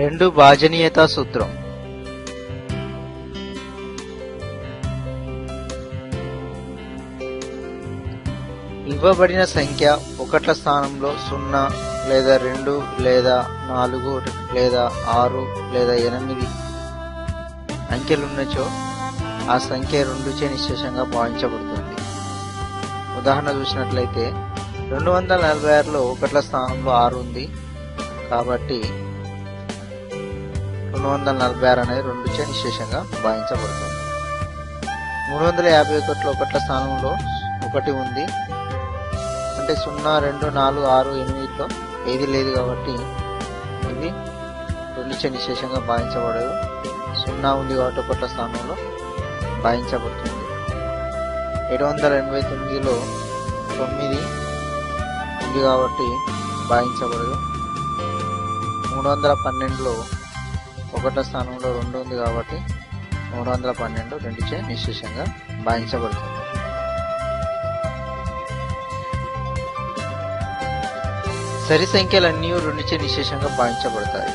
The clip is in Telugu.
రెండు భాజనీయతా సూత్రం. ఇవ్వబడిన సంఖ్య ఒకట్ల స్థానంలో సున్నా లేదా రెండు లేదా నాలుగు లేదా ఆరు లేదా ఎనిమిది అంకెలున్నచో ఆ సంఖ్య రెండుచే నిశ్శేషంగా భావించబడుతుంది. ఉదాహరణ చూసినట్లయితే రెండు వందల నలభై ఆరులో ఒకట్ల స్థానంలో ఆరు ఉంది కాబట్టి రెండు వందల నలభై ఆరు అనేది రెండు రెండుచే నిశ్శేషంగా భావించబడుతుంది. మూడు వందల యాభై ఒకటిలో ఒకట్ల స్థానంలో ఒకటి ఉంది. అంటే సున్నా రెండు నాలుగు ఆరు ఎనిమిదిలో ఏది లేదు కాబట్టి ఇది రెండుచే విశేషంగా భావించబడదు. సున్నా ఉంది కాబట్టి ఒకట్ల స్థానంలో భావించబడుతుంది. ఏడు వందల ఎనభై తొమ్మిదిలో తొమ్మిది ఉంది కాబట్టి భావించబడదు. మూడు వందల పన్నెండులో ఒకటో స్థానంలో రెండు ఉంది కాబట్టి మూడు వందల పన్నెండు రెండుచే నిశ్శేషంగా భావించబడుతుంది. సరి సంఖ్యలన్నీ రెండుచే నిశ్శేషంగా భావించబడతాయి.